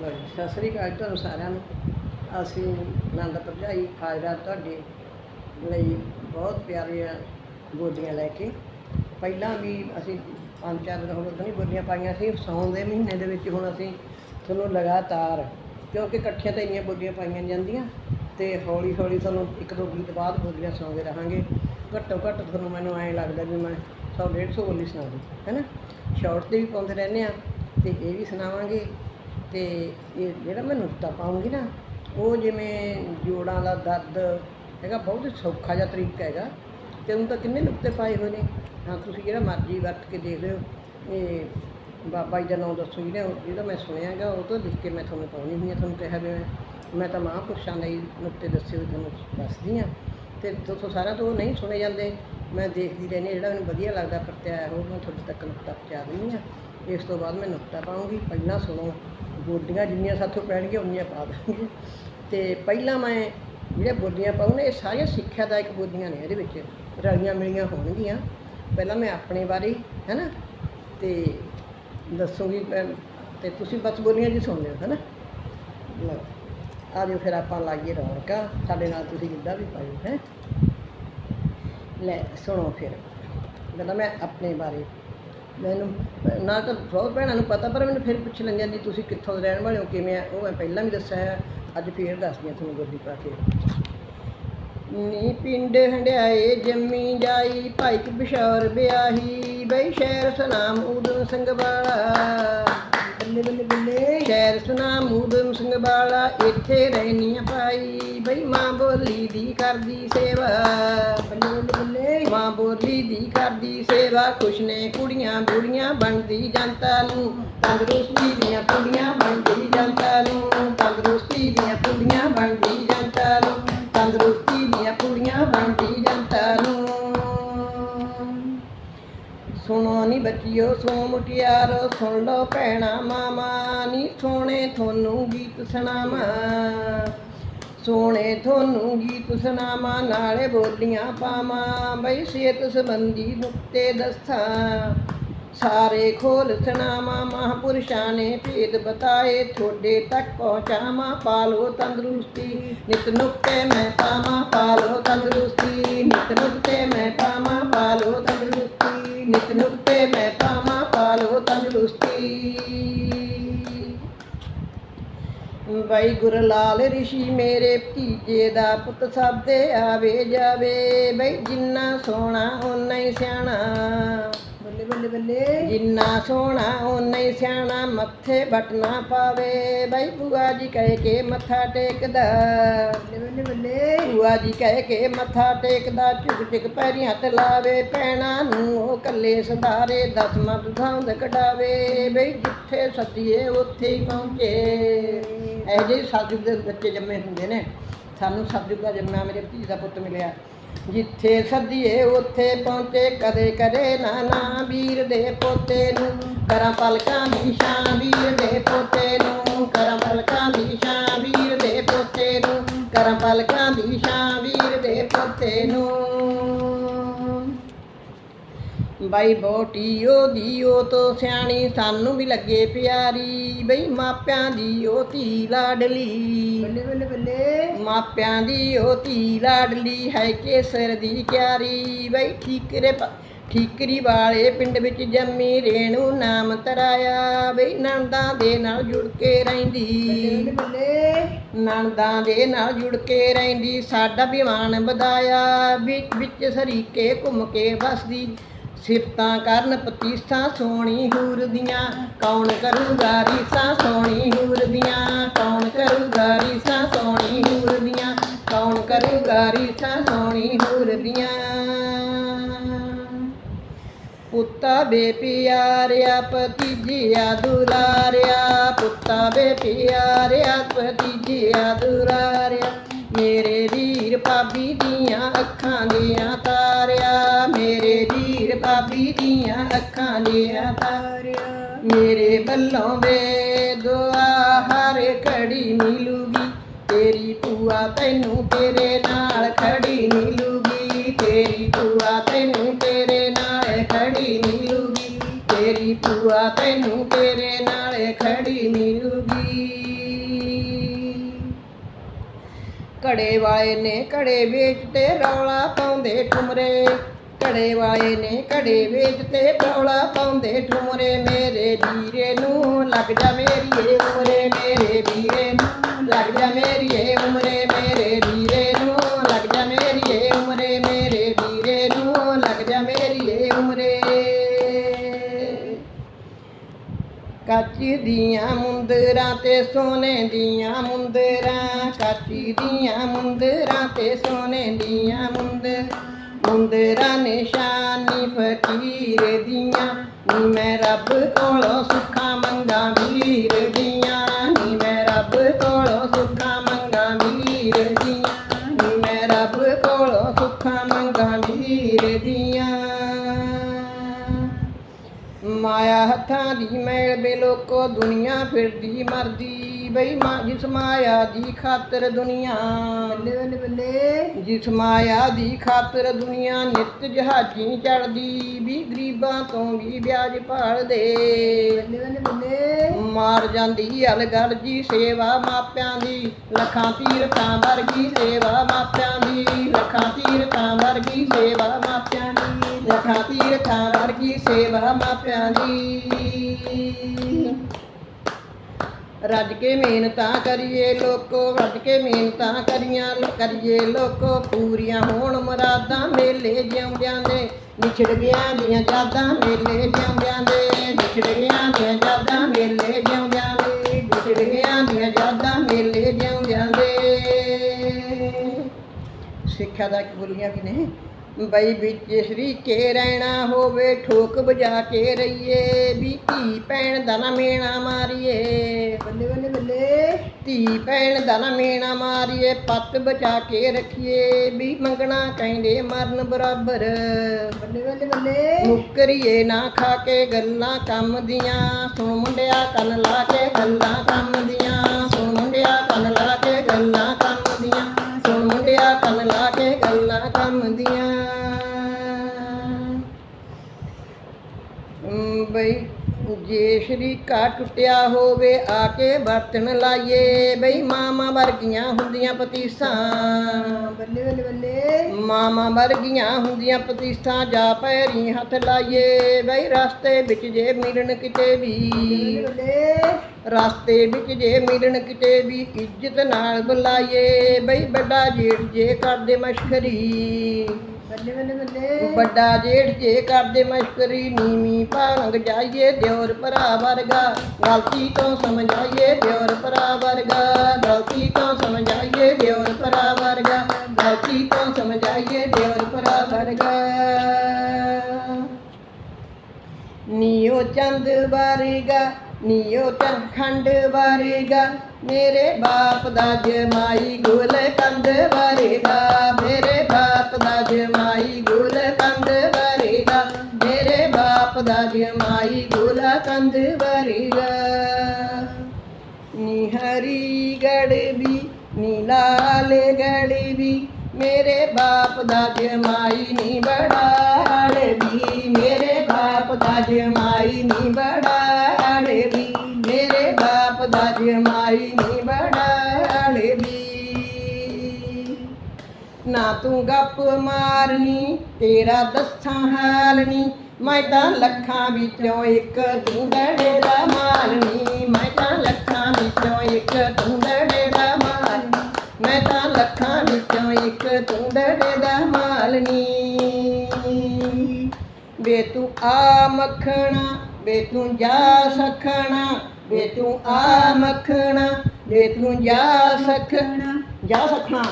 ਲਓ ਜੀ, ਸਤਿ ਸ੍ਰੀ ਅਕਾਲ ਤੁਹਾਨੂੰ ਸਾਰਿਆਂ ਨੂੰ। ਅਸੀਂ ਆਨੰਦ ਭਰਜਾਈ ਹਾਜ਼ਰ ਤੁਹਾਡੇ ਲਈ ਬਹੁਤ ਪਿਆਰੀਆਂ ਬੋਲੀਆਂ ਲੈ ਕੇ। ਪਹਿਲਾਂ ਵੀ ਅਸੀਂ ਪੰਜ ਚਾਰ ਦਿਨ ਹੋਰ ਗਏ ਨਹੀਂ ਬੋਲੀਆਂ ਪਾਈਆਂ ਸੀ। ਸਾਉਣ ਦੇ ਮਹੀਨੇ ਦੇ ਵਿੱਚ ਹੁਣ ਅਸੀਂ ਤੁਹਾਨੂੰ ਲਗਾਤਾਰ ਕਿਉਂਕਿ ਇਕੱਠੀਆਂ ਤਾਂ ਇੰਨੀਆਂ ਬੋਲੀਆਂ ਪਾਈਆਂ ਨੀ ਜਾਂਦੀਆਂ ਤੇ ਹੌਲੀ ਹੌਲੀ ਤੁਹਾਨੂੰ ਇੱਕ ਦੋ ਗੀਤ ਬਾਅਦ ਬੋਲੀਆਂ ਸੁਣਾਉਂਦੇ ਰਹਾਂਗੇ। ਘੱਟੋ ਘੱਟ ਤੁਹਾਨੂੰ ਮੈਨੂੰ ਐਂ ਲੱਗਦਾ ਵੀ ਮੈਂ 100 150 ਬੋਲੀ ਸੁਣਾ ਦੂੰ ਹੈਨਾ ਸ਼ਾਰਟ ਤੇ ਵੀ ਪਾਉਂਦੇ ਰਹਿੰਦੇ ਆ ਤੇ ਇਹ ਵੀ ਸੁਣਾਵਾਂਗੇ। ਅਤੇ ਇਹ ਜਿਹੜਾ ਮੈਂ ਨੁਕਤਾ ਪਾਉਂਗੀ ਨਾ, ਉਹ ਜਿਵੇਂ ਜੋੜਾਂ ਦਾ ਦਰਦ ਹੈਗਾ, ਬਹੁਤ ਹੀ ਸੌਖਾ ਜਿਹਾ ਤਰੀਕਾ ਹੈਗਾ। ਤੇ ਉਹਨੂੰ ਤਾਂ ਕਿੰਨੇ ਨੁਕਤੇ ਪਾਏ ਹੋਏ ਨੇ? ਹਾਂ, ਤੁਸੀਂ ਜਿਹੜਾ ਮਰਜ਼ੀ ਵਰਤ ਕੇ ਦੇਖ ਲਿਓ। ਇਹ ਬਾਬਾ ਜੀ ਦਾ ਨਾਮ ਦੱਸੋ ਜਿਹੜਾ ਜਿਹੜਾ ਮੈਂ ਸੁਣਿਆ ਹੈਗਾ, ਉਹ ਤੋਂ ਲਿਖ ਕੇ ਮੈਂ ਤੁਹਾਨੂੰ ਪਾਉਣੀ ਹੁੰਦੀ ਆ ਤੁਹਾਨੂੰ ਕਿਹਾ ਵੀ ਮੈਂ- ਮੈਂ ਤਾਂ ਮਹਾਂਪੁਰਸ਼ਾਂ ਦੇ ਨੁਕਤੇ ਦੱਸੇ ਹੋਏ ਤੁਹਾਨੂੰ ਦੱਸਦੀ ਆ ਤੇ ਦੋਸਤੋ ਸਾਰਾ ਤੋਂ ਨਹੀਂ ਸੁਣੇ ਜਾਂਦੇ। ਮੈਂ ਦੇਖਦੀ ਰਹਿੰਦੀ ਹਾਂ, ਜਿਹੜਾ ਮੈਨੂੰ ਵਧੀਆ ਲੱਗਦਾ ਪ੍ਰਤਿਆਇਆ ਉਹ ਮੈਂ ਤੁਹਾਡੇ ਤੱਕ ਨੁਕਤਾ ਪਹੁੰਚਾ ਦਿੰਦੀ ਹਾਂ। ਇਸ ਤੋਂ ਬਾਅਦ ਮੈਂ ਨੁਕਤਾ ਪਾਉਂਗੀ ਪਹਿਲਾਂ ਸੁਣੋ ਬੋਲੀਆਂ ਜਿੰਨੀਆਂ ਸਾਥੋਂ ਪੈਣਗੀਆਂ ਉਨੀਆਂ ਪਾ ਦਾਂਗੀ। ਤੇ ਪਹਿਲਾਂ ਮੈਂ ਜਿਹੜੇ ਬੋਲੀਆਂ ਪਾਉਣੇ ਇਹ ਸਾਰੀਆਂ ਸਿੱਖਿਆਦਾਇਕ ਬੋਲੀਆਂ ਨੇ ਇਹਦੇ ਵਿੱਚ। ਰਲੀਆਂ ਮਿਲੀਆਂ ਹੋਣਗੀਆਂ। ਪਹਿਲਾਂ ਮੈਂ ਆਪਣੇ ਬਾਰੇ ਹੈ ਨਾ ਤੇ ਦੱਸੂਗੀ ਮੈਂ ਤੇ ਤੁਸੀਂ ਬਸ ਬੋਲੀਆਂ ਜੀ ਸੁਣਦੇ ਹੋ ਹੈ ਨਾ ਲਓ ਆ ਜਾਓ ਫਿਰ ਆਪਾਂ ਲਾਈਏ ਰੌਣਕਾਂ। ਸਾਡੇ ਨਾਲ ਤੁਸੀਂ ਜਿੱਦਾਂ ਵੀ ਪਾਇਓ ਹੈ? ਲੈ, ਸੁਣੋ ਫਿਰ। ਪਹਿਲਾਂ ਮੈਂ ਆਪਣੇ ਬਾਰੇ। ਮੈਨੂੰ, ਨਾ ਤਾਂ ਬਹੁਤ ਭੈਣਾਂ ਨੂੰ ਪਤਾ, ਪਰ ਮੈਨੂੰ ਫਿਰ ਪੁੱਛ ਲੈਂਦੀਆਂ ਜੀ ਤੁਸੀਂ ਕਿੱਥੋਂ ਦੇ ਰਹਿਣ ਵਾਲੇ ਹੋ, ਕਿਵੇਂ ਆ? ਉਹ ਮੈਂ ਪਹਿਲਾਂ ਵੀ ਦੱਸਿਆ ਹੈ ਅੱਜ ਫਿਰ ਦੱਸਦੀ ਹਾਂ ਤੁਹਾਨੂੰ ਬੋਲੀ ਪਾ ਕੇ। ਨੀ ਪਿੰਡ ਹੰਡਿਆਏ ਜੰਮੀ ਜਾਈ, ਭਾਈ ਕਿ ਬਿਸ਼ੌਰ ਵਿਆਹੀ ਬਈ ਸ਼ਹਿਰ ਸਨਾਮ ਉਦਮ ਸਿੰਘ ਵਾਲਾ ਬੱਲੇ ਬੱਲੇ ਬੱਲੇ। ਸ਼ਹਿਰ ਸਨਾਮ ਉਦਮ ਸਿੰਘ ਵਾਲਾ ਇੱਥੇ ਰਹਿਨੀਆਂ ਪਾਈ ਬਈ ਮਾਂ ਬੋਲੀ ਦੀ ਕਰਦੀ ਸੇਵਾ। ਬੱਲੇ ਬੱਲੇ ਬੱਲੇ। ਮਾਂ ਬੋਲੀ ਦੀ ਕਰਦੀ ਸੇਵਾ। ਖੁਸ਼ ਨੇ ਕੁੜੀਆਂ, ਬੁੜੀਆਂ ਬਣਦੀ ਜਨਤਾ ਨੂੰ। ਤੰਦਰੁਸਤੀ ਦੀਆਂ ਕੁੜੀਆਂ ਬਣਦੀ ਜਨਤਾ ਨੂੰ। ਤੰਦਰੁਸਤੀ ਦੀਆਂ ਕੁੜੀਆਂ ਬਣਦੀ ਜਨਤਾ ਨੂੰ। ਤੰਦਰੁਸਤੀ ਦੀਆਂ ਕੁੜੀਆਂ ਬਣਦੀ ਸੁਣੋ ਨੀ ਬੱਚਿਓ ਸੋ ਮੁਟਿਆਰੋ ਸੁਣ ਲਓ ਭੈਣਾ ਮਾਮਾ, ਨੀ ਸੋਹਣੇ ਤੁਹਾਨੂੰ ਗੀਤ ਸੁਣਾਵਾਂ। ਸੋਹਣੇ ਤੁਹਾਨੂੰ ਗੀਤ ਸੁਣਾਵਾਂ, ਨਾਲੇ ਬੋਲੀਆਂ ਪਾਵਾਂ, ਬਈ ਸਿਹਤ ਸੰਬੰਧੀ ਨੁਕਤੇ ਦੱਸਾਂ। ਸਾਰੇ ਖੋਲ ਸੁਣਾਵਾਂ ਮਹਾਂਪੁਰਸ਼ਾਂ ਨੇ ਭੇਦ ਬਤਾਏ, ਤੁਹਾਡੇ ਤੱਕ ਪਹੁੰਚਾਵਾਂ ਪਾਲੋ ਤੰਦਰੁਸਤੀ। ਨਿਤ ਨੁਕਤੇ ਮੈਂ ਪਾਵਾਂ ਪਾਲੋ ਤੰਦਰੁਸਤੀ। ਨਿਤ ਨੁਕਤੇ ਮੈਂ ਪਾਵਾਂ ਪਾਲੋ ਤੰਦਰੁਸਤੀ। ਨਿਤ ਨੁਕਤੇ ਮੈਂ ਪਾਵਾਂ ਪਾਲੋ ਤੰਦਰੁਸਤੀ। ਬਾਈ ਗੁਰਲਾਲ ਰਿਸ਼ੀ ਮੇਰੇ ਭਤੀਜੇ ਦਾ ਪੁੱਤ ਸਭ ਦੇ ਆਵੇ ਜਾਵੇ। ਬਈ ਜਿੰਨਾ ਸੋਹਣਾ, ਓਨਾ ਹੀ ਸਿਆਣਾ। ਬੱਲੇ ਬੱਲੇ। ਜਿੰਨਾ ਸੋਹਣਾ ਓਨਾ ਹੀ ਸਿਆਣਾ ਮੱਥੇ ਬਟਨਾ ਪਾਵੇ। ਬਈ ਬੁਆ ਜੀ ਕਹਿ ਕੇ ਮੱਥਾ ਟੇਕਦਾ। ਬੱਲੇ ਬੱਲੇ ਬੱਲੇ। ਬੁਆ ਜੀ ਕਹਿ ਕੇ ਮੱਥਾ ਟੇਕਦਾ ਝੁਕ ਝੁਕ ਪੈਰੀ ਹੱਥ ਲਾਵੇ। ਪੈਣਾ ਨੂੰ ਉਹ ਕੱਲੇ ਸੰਧਾਰੇ ਦਸਮਾ ਦੁਖਾਉਂਦ ਕਢਾਵੇ। ਬਈ ਜਿੱਥੇ ਸੱਦੀਏ ਉੱਥੇ ਹੀ ਪਹੁੰਚੇ। ਇਹ ਜਿਹੇ ਸਤਿਯੁਗ ਦੇ ਬੱਚੇ ਜੰਮੇ ਹੁੰਦੇ ਨੇ। ਸਾਨੂੰ ਸਤਿਯੁਗ ਦਾ ਜੰਮਿਆ ਮੇਰੇ ਭਤੀਜ ਦਾ ਪੁੱਤ ਮਿਲਿਆ। ਜਿੱਥੇ ਸੱਦੀਏ, ਉੱਥੇ ਪਹੁੰਚੇ ਕਦੇ ਕਦੇ ਨਾ ਨਾ ਵੀਰ ਦੇ ਪੋਤੇ ਨੂੰ। ਕਰਾਂ ਪਲਕਾਂ ਦੀ ਸ਼ਾਂ ਵੀਰ ਦੇ ਪੋਤੇ ਨੂੰ। ਕਰਾਂ ਪਲਕਾਂ ਦੀ ਸ਼ਾਂ ਵੀਰ ਦੇ ਪੋਤੇ ਨੂੰ। ਕਰਾਂ ਪਲਕਾਂ ਦੀ ਸ਼ਾਂ ਵੀਰ ਦੇ ਪੋਤੇ ਨੂੰ। ਬਾਈ ਬੋਟੀ ਉਹਦੀ, ਉਹ ਤੋਂ ਸਿਆਣੀ, ਸਾਨੂੰ ਵੀ ਲੱਗੇ ਪਿਆਰੀ। ਬਈ ਮਾਪਿਆਂ ਦੀ ਉਹ ਧੀ ਲਾਡਲੀ। ਬੱਲੇ ਬੱਲੇ ਬੱਲੇ। ਮਾਪਿਆਂ ਦੀ ਉਹ ਧੀ ਲਾਡਲੀ ਹੈ ਕੇਸਰ ਦੀ ਕਿਆਰੀ। ਬਈ ਠੀਕਰੇ ਠੀਕਰੀ ਵਾਲੇ ਪਿੰਡ ਵਿੱਚ ਜੰਮੀ ਰੇਣੂ ਨਾਮ ਤਰਾਇਆ। ਬਈ ਨਣਦਾਂ ਦੇ ਨਾਲ ਜੁੜ ਕੇ ਰਹਿੰਦੀ। ਨਣਦਾਂ ਦੇ ਨਾਲ ਜੁੜ ਕੇ ਰਹਿੰਦੀ। ਸਾਡਾ ਵਿਮਾਨ ਵਧਾਇਆ। ਵਿੱਚ ਵਿੱਚ ਸਰੀਕੇ ਘੁੰਮ ਕੇ ਵਸਦੀ। ਸਿਫਤਾਂ ਕਰਨ ਪਤੀਸਾਂ ਸੋਹਣੀ ਹੂਰ ਦੀਆਂ ਕੌਣ ਕਰੂਗਾ ਰੀਸਾਂ ਸੋਹਣੀ ਹੂਰ ਦੀਆਂ ਕੌਣ ਕਰੂਗਾ ਰੀਸਾਂ ਸੋਹਣੀ ਹੂਰ ਦੀਆਂ ਕੌਣ ਕਰੂਗਾ ਰੀਸਾਂ ਸੋਹਣੀ ਹੂਰ ਦੀਆਂ ਪੁੱਤਾ ਬੇ ਪਿਆਰਿਆ ਭਤੀਜਿਆ ਦੁਲਾਰਿਆ ਪੁੱਤਾ ਬੇ ਪਿਆਰਿਆ ਭਤੀਜਿਆ ਦੁਲਾਰਿਆ ਮੇਰੇ ਵੀਰ ਭਾਬੀ ਦੀਆਂ ਅੱਖਾਂ ਦੀਆਂ ਤਾਰਿਆ, ਮੇਰੇ ਵੀਰ ਭਾਬੀ ਦੀਆਂ ਅੱਖਾਂ ਦੀਆਂ ਤਾਰਿਆ। ਮੇਰੇ ਵੱਲੋਂ ਵੇ ਦੁਆ ਹਰ ਘੜੀ ਮਿਲੂਗੀ। ਤੇਰੀ ਭੂਆ ਤੈਨੂੰ ਤੇਰੇ ਨਾਲ ਖੜੀ ਮਿਲੂਗੀ। ਤੇਰੀ ਭੂਆ ਤੈਨੂੰ ਤੇਰੇ ਨਾਲ ਖੜੀ ਮਿਲੂਗੀ। ਤੇਰੀ ਭੂਆ ਤੈਨੂੰ ਤੇਰੇ ਨਾਲ ਖੜੀ ਘੜੇ ਵਾਲੇ ਨੇ, ਘੜੇ ਵੇਚਤੇ ਰੌਲਾ ਪਾਉਂਦੇ ਠੁਮਰੇ। ਘੜੇ ਵਾਲੇ ਨੇ, ਘੜੇ ਵੇਚਤੇ ਰੌਲਾ ਪਾਉਂਦੇ ਠੁਮਰੇ। ਮੇਰੇ ਵੀਰੇ ਨੂੰ ਲੱਗ ਜਾ ਮੇਰੀਏ ਉਮਰੇ, ਮੇਰੇ ਵੀਰੇ ਕੱਚ ਦੀਆਂ ਮੁੰਦਰਾਂ ਤੇ ਸੋਨੇ ਦੀਆਂ ਮੁੰਦਰਾਂ, ਕੱਚ ਦੀਆਂ ਮੁੰਦਰਾਂ ਤੇ ਸੋਨੇ ਦੀਆਂ ਮੁੰਦਰਾਂ ਮੁੰਦਰਾਂ ਨਿਸ਼ਾਨੀ ਫਕੀਰ ਦੀਆਂ, ਨੀ ਮੈਂ ਰੱਬ ਕੋਲੋਂ ਸੁੱਖਾਂ ਮੰਗਾ ਵੀਰ ਦੀਆਂ, ਨੀ ਮੈਂ ਰੱਬ ਕੋਲੋਂ ਸੁੱਖਾਂ ਮੰਗਾ ਵੀਰ ਦੀਆਂ, ਨੀ ਮੈਂ ਰੱਬ ਕੋਲੋਂ ਸੁੱਖਾਂ ਮੰਗਾ ਵੀਰ ਦੀਆਂ। ਮਾਇਆ ਹੱਥਾਂ ਦੀ ਮੈਲ ਬੇ ਲੋਕੋ ਦੁਨੀਆ ਫਿਰਦੀ ਮਰਦੀ ਬਈ ਮਾਂ ਜਿਸ ਮਾਇਆ ਦੀ ਖਾਤਰ ਦੁਨੀਆ ਬੱਲੇ ਬੱਲੇ ਬੱਲੇ ਜਿਸ ਮਾਇਆ ਦੀ ਖਾਤਰ ਦੁਨੀਆ ਨਿਤ ਜਹਾਜੀ ਚੜਦੀ ਵੀ ਗਰੀਬਾਂ ਤੋਂ ਵੀ ਵਿਆਜ ਭਾਲਦੇ। ਬੱਲੇ ਬੱਲੇ ਬੱਲੇ ਮਾਰ ਜਾਂਦੀ ਅਲਗੜ ਜੀ ਸੇਵਾ ਮਾਪਿਆਂ ਦੀ ਲੱਖਾਂ ਤੀਰਥਾਂ ਵਰਗੀ ਸੇਵਾ ਮਾਪਿਆਂ ਦੀ ਲੱਖਾਂ ਤੀਰਥਾਂ ਵਰਗੀ ਸੇਵਾ ਦੀ ਲੱਖਾਂ ਵਰਗੀ ਸੇਵਾ ਮਾਪਿਆਂ ਦੀ। ਰੱਜ ਕੇ ਮਿਹਨਤਾਂ ਕਰੀਏ ਲੋਕੋ, ਰੱਜ ਕੇ ਮਿਹਨਤਾਂ ਕਰੀਆਂ ਕਰੀਏ ਲੋਕੋ। ਪੂਰੀਆਂ ਹੋਣ ਮੁਰਾਦਾਂ ਮੇਲੇ ਜਿਉਂਦਿਆਂ ਦੇ ਵਿਛੜ ਗਿਆ ਦੀਆਂ ਯਾਦਾਂ ਮੇਲੇ ਜਿਉਂਦਿਆਂ ਦੇ ਵਿਛੜ ਗਿਆ ਦੀਆਂ ਯਾਦਾਂ ਮੇਲੇ ਜਿਉਂਦਿਆਂ ਦੇ ਵਿਛੜ ਗਿਆ ਦੀਆਂ ਯਾਦਾਂ ਮੇਲੇ ਜਿਉਂਦਿਆਂ ਦੇ। ਸਿੱਖਿਆ ਦਾ ਇੱਕ ਬੋਲੀਆਂ ਵੀ ਨਹੀਂ ਬਈ ਵਿੱਚ ਸ਼ਰੀਕੇ ਰਹਿਣਾ ਹੋਵੇ ਠੋਕ ਵਜਾ ਕੇ ਰਹੀਏ ਵੀ ਧੀ ਭੈਣ ਦਾ ਨਾ ਮੇਣਾ ਮਾਰੀਏ। ਬੱਲੇ ਬੱਲੇ ਬੱਲੇ। ਧੀ ਭੈਣ ਦਾ ਨਾ ਮੇਣਾ ਮਾਰੀਏ ਪੱਤ ਬਚਾ ਕੇ ਰੱਖੀਏ ਵੀ ਮੰਗਣਾ ਕਹਿੰਦੇ ਮਰਨ ਬਰਾਬਰ। ਬੱਲੇ ਬੱਲੇ ਬੱਲੇ। ਮੁੱਕਰੀਏ ਨਾ ਖਾ ਕੇ ਗੱਲਾਂ ਕੰਮ ਦੀਆਂ ਸੁਣ ਮੁੰਡਿਆ ਕੰਨ ਲਾ ਕੇ ਗੱਲਾਂ ਕੰਮ ਸ਼ਰੀਕਾ ਟੁੱਟਿਆ ਹੋਵੇ ਆ ਕੇ ਬਰਤਨ ਲਾਈਏ। ਬਈ ਮਾਮਾ ਵਰਗੀਆਂ ਹੁੰਦੀਆਂ ਪਤੀਸਾਂ। ਬੱਲੇ ਬੱਲੇ ਬੱਲੇ। ਮਾਮਾ ਵਰਗੀਆਂ ਹੁੰਦੀਆਂ ਪਤੀਸਾਂ ਜਾ ਪੈਰੀ ਹੱਥ ਲਾਈਏ। ਬਈ ਰਸਤੇ ਵਿੱਚ ਜੇ ਮਿਲਣ ਕਿਤੇ ਵੀ। ਰਸਤੇ ਵਿੱਚ ਜੇ ਮਿਲਣ ਕਿਤੇ ਵੀ ਇੱਜ਼ਤ ਨਾਲ ਬੁਲਾਈਏ। ਬਈ ਵੱਡਾ ਜੇਠ ਜੇ ਕਰਦੇ ਮਸ਼ਕਰੀ ਬੱਲੇ ਬੱਲੇ ਬੱਲੇ। ਵੱਡਾ ਜੇਠ ਜੇ ਕਰਦੇ ਮਸ਼ਕਰੀ, ਨੀਵੀਂ ਭਾਂਗ ਜਾਈਏ ਦਿਓਰ ਭਰਾ ਵਰਗਾ। ਗਲਤੀ ਤੋਂ ਸਮਝਾਈਏ ਦਿਓਰ ਭਰਾ ਵਰਗਾ। ਗਲਤੀ ਤੋਂ ਸਮਝਾਈਏ ਦਿਓਰ ਭਰਾ ਵਰਗਾ। ਗਲਤੀ ਤੋਂ ਸਮਝਾਈਏ ਦਿਓਰ ਭਰਾ ਵਰਗਾ। ਨੀਓ ਚੰਦ ਵਰਗਾ। ਨੀਓ ਚੰਦ ਖੰਡ ਵਰਗਾ, ਮੇਰੇ ਬਾਪ ਦਾ ਜਮਾਈ ਗੁਲ ਕੰਦ ਵਰਗਾ, ਮੇਰੇ ਬਾਪ ਦਾ ਜਮਾਈ ਗੁਲ ਕੰਦ ਵਰਗਾ, ਮੇਰੇ ਬਾਪ ਦਾ ਜਮਾਈ ਗੁਲ ਕੰਦ ਵਰਗਾ। ਨੀ ਹਰੀ ਗੜਬੀ ਨੀ ਲਾਲ ਗੜਬੀ ਮੇਰੇ ਬਾਪ ਦਾ ਜਮਾਈ ਨੀ ਬੜਾ ਅੜਬੀ ਮੇਰੇ ਬਾਪ ਦਾ ਜਮਾਈ ਨੀ ਬੜਾ ਤੂੰ ਗੱਪ ਮਾਰਨੀ ਤੇਰਾ ਦੱਸਾਂ ਹਾਲ ਨੀ ਮੈਂ ਤਾਂ ਲੱਖਾਂ ਵਿੱਚੋਂ ਇੱਕ ਤੂੰ ਡੜੇ ਦਾ ਮਾਲਨੀ। ਮੈਂ ਤਾਂ ਲੱਖਾਂ ਵਿੱਚੋਂ ਇੱਕ ਤੂੰ ਡੜੇ ਦਾ ਮਾਲਨੀ। ਮੈਂ ਤਾਂ ਲੱਖਾਂ ਵਿੱਚੋਂ ਇੱਕ ਤੂੰ ਡੜੇ ਦਾ ਮਾਲਨੀ। ਵੇ ਤੂੰ ਆ ਮੱਖਣਾ ਵੇ ਤੂੰ ਜਾ ਸਖਣਾ। ਵੇ ਤੂੰ ਆ ਮੱਖਣਾ ਵੇ ਤੂੰ ਜਾ ਸਖਣਾ ਜਾ ਸਖਣਾ।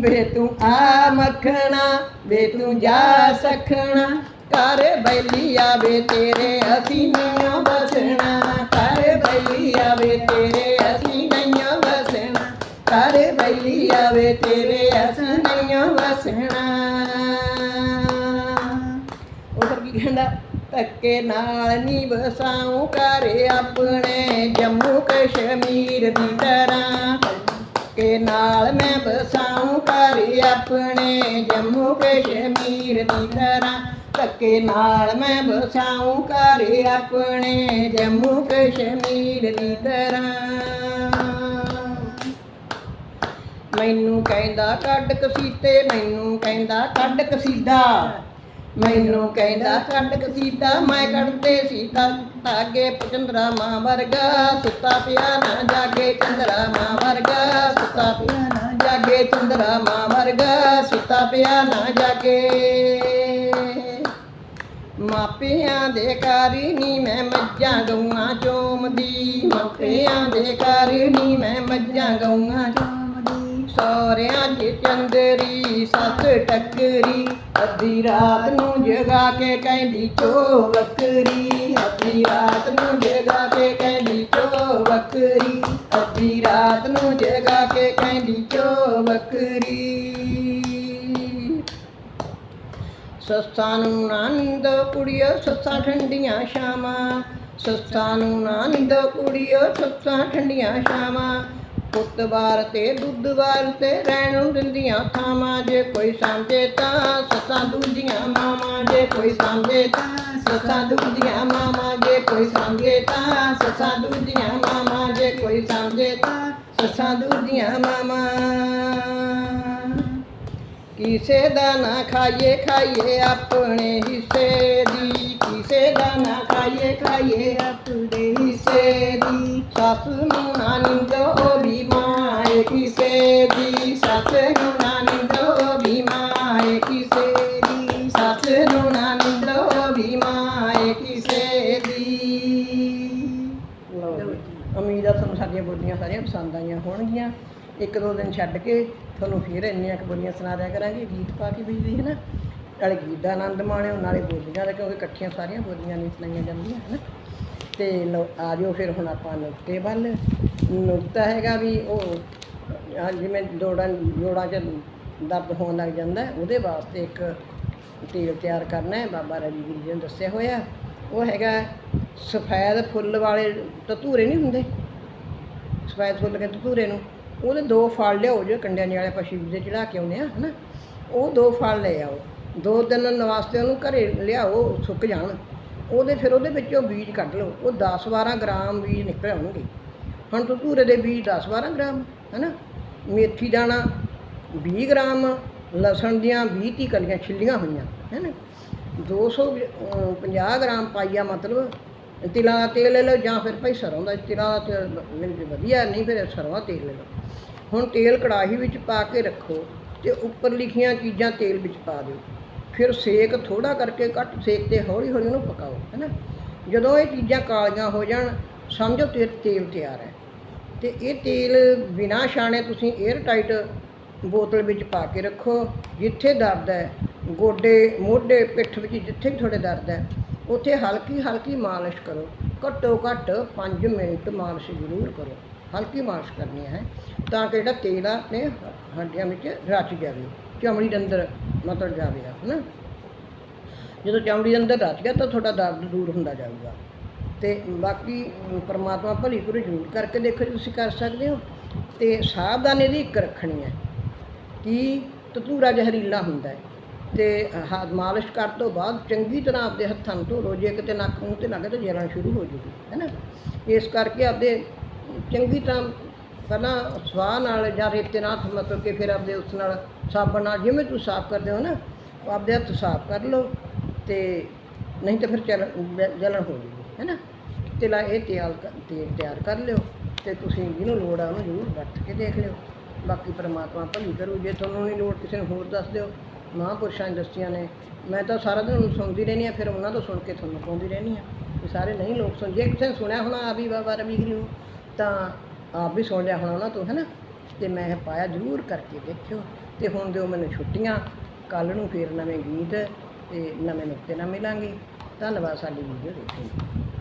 ਵੇ ਤੂੰ ਆ ਮੱਖਣਾ ਵੇ ਤੂੰ ਜਾ ਸਖਣਾ। ਕਰ ਬੈਲੀ ਆਵੇ ਤੇਰੇ ਅਸੀਂ ਨਹੀਂ ਬਸਣਾ। ਕਰ ਬੈਲੀ ਆਵੇ ਤੇਰੇ ਅਸੀਂ ਨਹੀਂ ਬਸਣਾ। ਕਰ ਬੈਲੀ ਆਵੇ ਤੇਰੇ ਅਸੀਂ ਨਹੀਂ ਬਸਣਾ। ਉਧਰ ਕੀ ਕਹਿੰਦਾ? ਧੱਕੇ ਨਾਲ ਨੀ ਵਸਾਉ ਕਰ ਆਪਣੇ ਜੰਮੂ ਕਸ਼ਮੀਰ ਦੀ ਤਰ੍ਹਾਂ। ਕੇ ਨਾਲ ਮੈਂ ਬਸਾਉ ਕਰ ਆਪਣੇ ਜੰਮੂ ਕਸ਼ਮੀਰ ਦੀ ਤਰ੍ਹਾਂ ਧੱਕੇ ਨਾਲ ਮੈਂ ਬਸਾਉ ਕਰ ਆਪਣੇ ਜੰਮੂ ਕਸ਼ਮੀਰ ਦੀ ਤਰ੍ਹਾਂ। ਮੈਨੂੰ ਕਹਿੰਦਾ ਕੱਢ ਕਸੀਤੇ, ਮੈਨੂੰ ਕਹਿੰਦਾ ਕੱਢ ਕਸੀਦਾ। ਮੈਨੂੰ ਕਹਿੰਦਾ ਕੱਢ ਕਸੀਦਾ ਮੈਂ ਕੱਢਦੇ ਸੀਤਾ ਤਾਗੇ ਪਚੰਦਰਾ ਮਾਂ ਵਰਗਾ ਸੁੱਤਾ ਪਿਆ ਨਾ ਜਾਗੇ ਚੰਦਰਾ ਮਾਂ ਵਰਗਾ ਸੁੱਤਾ ਪਿਆ ਨਾ ਜਾਗੇ ਚੰਦਰਾ ਮਾਂ ਵਰਗਾ ਸੁੱਤਾ ਪਿਆ ਨਾ ਜਾਗੇ। ਮਾਪਿਆਂ ਦੇ ਕਾਰੀ ਨੀ ਮੈਂ ਮੱਝਾਂ ਗਊਆਂ ਚੋਮਦੀ ਮਾਪਿਆਂ ਦੇ ਕਾਰੀ ਨੀ ਮੈਂ ਮੱਝਾਂ ਗਊਆਂ ਚੋਮਦੀ। ਸੋਹਰਿਆਂ 'ਚ ਚੰਦਰੀ, ਸੱਸ ਟੱਕਰੀ। ਅੱਧੀ ਰਾਤ ਨੂੰ ਜਗਾ ਕੇ ਕਹਿੰਦੀ, ਚੋ ਬੱਕਰੀ। ਅੱਧੀ ਰਾਤ ਨੂੰ ਜਗਾ ਕੇ ਕਹਿੰਦੀ, ਚੋ ਬੱਕਰੀ। ਅੱਧੀ ਰਾਤ ਨੂੰ ਜਗਾ ਕੇ ਕਹਿੰਦੀ, ਚੋ ਬੱਕਰੀ। ਸੱਸਾਂ ਨੂੰ ਨੰਦ ਨੀਂਦੋ ਕੁੜੀਓ ਸੱਸਾਂ ਠੰਡੀਆਂ ਸ਼ਾਮਾਂ ਸੱਸਾਂ ਨੂੰ ਨਾ ਨੀਂਦੋ ਕੁੜੀਓ ਸੱਸਾਂ ਠੰਡੀਆਂ ਸ਼ਾਮਾਂ ਪੁੱਤ ਵਾਰ ਤੇ ਦੁੱਧ ਵਾਰ ਤੇ ਰਹਿਣ ਨੂੰ ਦਿੰਦੀਆਂ ਥਾਵਾਂ ਜੇ ਕੋਈ ਸਮਝੇ ਤਾਂ ਸੱਸਾਂ ਦੂਜੀਆਂ ਮਾਵਾਂ ਜੇ ਕੋਈ ਸਮਝੇ ਤਾਂ ਸੱਸਾਂ ਦੂਜੀਆਂ ਮਾਵਾਂ ਜੇ ਕੋਈ ਸਮਝੇ ਤਾਂ ਸੱਸਾਂ ਦੂਜੀਆਂ ਮਾਵਾਂ ਜੇ ਕੋਈ ਸਮਝੇ ਤਾਂ ਸੱਸਾਂ ਦੂਜੀਆਂ ਮਾਵਾਂ ਕਿਸੇ ਦਾ ਨਾ ਖਾਈਏ ਖਾਈਏ ਆਪਣੇ ਹਿੱਸੇ ਦੀ ਕਿਸੇ ਦਾ ਨਾ ਖਾਈਏ ਖਾਈਏ ਆਪਣੇ ਹਿੱਸੇ ਦੀ। ਸੱਸ ਨੂੰ ਨਿੰਦੋ ਉਹ ਕਿਸੇ ਦੀ। ਸੱਸ ਨੂੰ ਨਿੰਦੋ ਉਹ ਕਿਸੇ ਦੀ। ਸੱਸ ਨੂੰ ਨਿੰਦੋ ਉਹ ਵੀ ਮਾਏ ਕਿਸੇ ਦੀ ਉਮੀਦ ਆ ਤੁਹਾਨੂੰ ਸਾਡੀਆਂ ਬੋਲੀਆਂ ਸਾਰੀਆਂ ਪਸੰਦ ਆਈਆਂ ਹੋਣਗੀਆਂ। ਇੱਕ ਦੋ ਦਿਨ ਛੱਡ ਕੇ ਤੁਹਾਨੂੰ ਫਿਰ ਇੰਨੀਆਂ ਕੁ ਬੋਲੀਆਂ ਸੁਣਾ ਦਿਆ ਕਰਾਂਗੇ, ਗੀਤ ਪਾ ਕੇ ਬਿਜਲੀ ਹੈ ਨਾ? ਨਾਲੇ ਗੀਤ ਦਾ ਆਨੰਦ ਮਾਣਿਓ, ਨਾਲੇ ਬੋਲੀਆਂ ਦਾ, ਕਿਉਂਕਿ ਇਕੱਠੀਆਂ ਸਾਰੀਆਂ ਬੋਲੀਆਂ ਨਹੀਂ ਸੁਣਾਈਆਂ ਜਾਂਦੀਆਂ ਹੈ ਨਾ ਤੇ ਲਓ, ਆ ਜਾਓ ਫਿਰ ਹੁਣ ਆਪਾਂ ਨੁਕਤੇ ਵੱਲ। ਨੁਕਤਾ ਹੈਗਾ ਵੀ ਉਹ ਜਿਵੇਂ ਜੋੜਾਂ ਜੋੜਾਂ 'ਚ ਦਰਦ ਹੋਣ ਲੱਗ ਜਾਂਦਾ, ਉਹਦੇ ਵਾਸਤੇ ਇੱਕ ਤੇਲ ਤਿਆਰ ਕਰਨਾ ਹੈ, ਬਾਬਾ ਰਵੀਗੀਰ ਜੀ ਨੇ ਦੱਸਿਆ ਹੋਇਆ। ਉਹ ਹੈਗਾ ਸਫੈਦ ਫੁੱਲ ਵਾਲੇ ਧਤੂਰੇ ਨਹੀਂ ਹੁੰਦੇ? ਸਫੈਦ ਫੁੱਲ ਕੇ ਧਤੂਰੇ ਨੂੰ। ਉਹਦੇ ਦੋ ਫਲ ਲਿਆਓ ਜੋ ਕੰਡਿਆਂ ਜਿਹੇ ਵਾਲੇ ਆਪਾਂ ਸ਼ਿਵ ਦੇ ਚੜਾ ਕੇ ਆਉਂਦੇ ਆ ਹਨਾ? ਉਹ ਦੋ ਫਲ ਲੈ ਆਓ। ਦੋ ਦਿਨ ਵਾਸਤੇ ਉਹਨੂੰ ਘਰੇ ਲਿਆਓ, ਸੁੱਕ ਜਾਣ। ਉਹਦੇ ਫਿਰ ਉਹਦੇ ਵਿੱਚੋਂ ਬੀਜ ਕੱਢ ਲਓ। ਉਹ 10 12 ਗ੍ਰਾਮ ਬੀਜ ਨਿਕਲ ਆਉਣਗੇ। ਹੁਣ ਧਤੂਰੇ ਦੇ ਬੀਜ 10 12 ਗ੍ਰਾਮ, ਹਨਾ? ਮੇਥੀ ਦਾਣਾ 20 ਗ੍ਰਾਮ, ਲਸਣ ਦੀਆਂ 20 ਤੀਹ ਕਲੀਆਂ ਛਿੱਲੀਆਂ ਹੋਈਆਂ, ਹੈਨਾ? 250 ਗ੍ਰਾਮ ਪਾਈਆ ਮਤਲਬ। ਤਿਲਾਂ ਦਾ ਤੇਲ ਲੈ ਲਓ ਜਾਂ ਫਿਰ ਭਾਈ ਸਰੋਂ ਦਾ। ਤਿਲਾਂ ਦਾ ਤੇਲ ਮਿਲ ਜੇ ਵਧੀਆ, ਨਹੀਂ ਫਿਰ ਸਰੋਂ ਦਾ ਤੇਲ ਲੈ ਲਓ। ਹੁਣ ਤੇਲ ਕੜਾਹੀ ਵਿੱਚ ਪਾ ਕੇ ਰੱਖੋ ਤੇ ਉੱਪਰ ਲਿਖੀਆਂ ਚੀਜ਼ਾਂ ਤੇਲ ਵਿੱਚ ਪਾ ਦਿਓ। ਫਿਰ ਸੇਕ ਥੋੜਾ ਕਰਕੇ ਘੱਟ ਸੇਕ ਤੇ ਹੌਲੀ ਹੌਲੀ ਉਹਨੂੰ ਪਕਾਓ ਹੈਨਾ ਜਦੋਂ ਇਹ ਚੀਜ਼ਾਂ ਕਾਲੀਆਂ ਹੋ ਜਾਣ, ਸਮਝੋ ਤੇ ਤੇਲ ਤਿਆਰ ਹੈ। ਤੇ ਇਹ ਤੇਲ ਬਿਨਾ ਛਾਣੇ ਤੁਸੀਂ 에ਅਰ ਟਾਈਟ ਬੋਤਲ ਵਿੱਚ ਪਾ ਕੇ ਰੱਖੋ, ਜਿੱਥੇ ਦਰਦ ਹੈ, ਗੋਡੇ, ਮੋਢੇ, ਪਿੱਠ ਵਿੱਚ ਜਿੱਥੇ ਵੀ ਤੁਹਾਡੇ ਦਰਦ ਹੈ, ਉੱਥੇ ਹਲਕੀ ਹਲਕੀ ਮਾਲਿਸ਼ ਕਰੋ। ਘੱਟੋ ਘੱਟ 5 ਮਿੰਟ ਮਾਲਿਸ਼ ਜ਼ਰੂਰ ਕਰੋ। ਹਲਕੀ ਮਾਲਿਸ਼ ਕਰਨੀ ਹੈ ਤਾਂ ਕਿ ਜਿਹੜਾ ਤੇਲ ਆ ਆਪਣੇ ਹੱਡੀਆਂ ਵਿੱਚ ਰਚ ਜਾਵੇ, ਚਮੜੀ ਦੇ ਅੰਦਰ ਮਤਲਬ ਜਾਵੇ ਹੈ ਨਾ ਜਦੋਂ ਚਮੜੀ ਦੇ ਅੰਦਰ ਰਚ ਗਿਆ ਤਾਂ ਤੁਹਾਡਾ ਦਰਦ ਦੂਰ ਹੁੰਦਾ ਜਾਊਗਾ। ਤੇ ਬਾਕੀ ਪਰਮਾਤਮਾ ਭਲੀ ਕਰੂ ਜ਼ਰੂਰ ਕਰਕੇ ਦੇਖੋ ਜੇ ਤੁਸੀਂ ਕਰ ਸਕਦੇ ਹੋ। ਤੇ ਸਾਵਧਾਨੀ ਦੀ ਇੱਕ ਰੱਖਣੀ ਹੈ ਕਿ ਧਤੂਰਾ ਜ਼ਹਿਰੀਲਾ ਹੁੰਦਾ ਹੈ। ਤੇ ਹੱਥ ਮਾਲਿਸ਼ ਕਰਨ ਤੋਂ ਬਾਅਦ ਚੰਗੀ ਤਰ੍ਹਾਂ ਆਪਦੇ ਹੱਥਾਂ ਨੂੰ ਧੋ ਲਓ ਜੇ ਕਿਤੇ ਨੱਕ ਮੂੰਹ ਤੇ ਲੱਗੇ ਤਾਂ ਜਲਣ ਸ਼ੁਰੂ ਹੋ ਜੂਗੀ, ਹੈ ਨਾ। ਇਸ ਕਰਕੇ ਆਪਦੇ ਚੰਗੀ ਤਰ੍ਹਾਂ ਪਹਿਲਾਂ ਸਵਾਹ ਨਾਲ ਜਾਂ ਰੇਤੇ ਨਾਲ ਮਤਲਬ ਕਿ ਫਿਰ ਆਪਦੇ ਉਸ ਨਾਲ ਸਾਬਣ ਨਾਲ ਜਿਵੇਂ ਤੁਸੀਂ ਸਾਫ਼ ਕਰਦੇ ਹੋ ਨਾ, ਉਹ ਆਪਦੇ ਹੱਥ ਸਾਫ਼ ਕਰ ਲਓ ਤੇ ਨਹੀਂ ਤਾਂ ਫਿਰ ਚਲ ਜਲਣ ਹੋ ਜੂਗੀ, ਹੈ ਨਾ? ਤੇ ਲਾ ਇਹ ਤੇਲ ਕ- ਤੇਲ ਤਿਆਰ ਕਰ ਲਿਓ ਤੇ ਤੁਸੀਂ ਜਿਹਨੂੰ ਲੋੜ ਆ ਉਹਨੂੰ ਜ਼ਰੂਰ ਵਰਤ ਕੇ ਦੇਖ ਲਿਓ। ਬਾਕੀ ਪਰਮਾਤਮਾ ਭਲੀ ਕਰੂ, ਜੇ ਤੁਹਾਨੂੰ ਨਹੀਂ ਲੋੜ ਕਿਸੇ ਨੂੰ ਹੋਰ ਦੱਸ ਦਿਓ। ਮਹਾਂਪੁਰਸ਼ਾਂ ਨੇ ਦੱਸੀਆਂ ਨੇ, ਮੈਂ ਤਾਂ ਸਾਰਾ ਦਿਨ ਉਹਨੂੰ ਸੁਣਦੀ ਰਹਿੰਦੀ ਆ ਫਿਰ ਉਹਨਾਂ ਤੋਂ ਸੁਣ ਕੇ ਤੁਹਾਨੂੰ ਪਾਉਂਦੀ ਰਹਿੰਦੀ ਆ ਵੀ ਸਾਰੇ ਨਹੀਂ ਲੋਕ ਸੁਣ, ਜੇ ਕਿਸੇ ਨੇ ਸੁਣਿਆ ਹੋਣਾ ਆ ਵੀ ਬਾਬਾ ਰਵੀਗਰੀ ਨੂੰ, ਤਾਂ ਆਪ ਵੀ ਸੁਣ ਲਿਆ ਹੋਣਾ ਉਹਨਾਂ ਤੋਂ, ਹੈ ਨਾ? ਤੇ ਮੈਂ ਇਹ ਪਾਇਆ ਜ਼ਰੂਰ ਕਰਕੇ ਦੇਖਿਓ। ਤੇ ਹੁਣ ਦਿਓ ਮੈਨੂੰ ਛੁੱਟੀਆਂ, ਕੱਲ ਨੂੰ ਫੇਰ ਨਵੇਂ ਗੀਤ ਤੇ ਨਵੇਂ ਨੁਕਤੇ ਨਾਲ ਮਿਲਾਂਗੇ। ਧੰਨਵਾਦ, ਸਾਡੀ ਵੀਡੀਓ ਦੇਖਣ ਲਈ।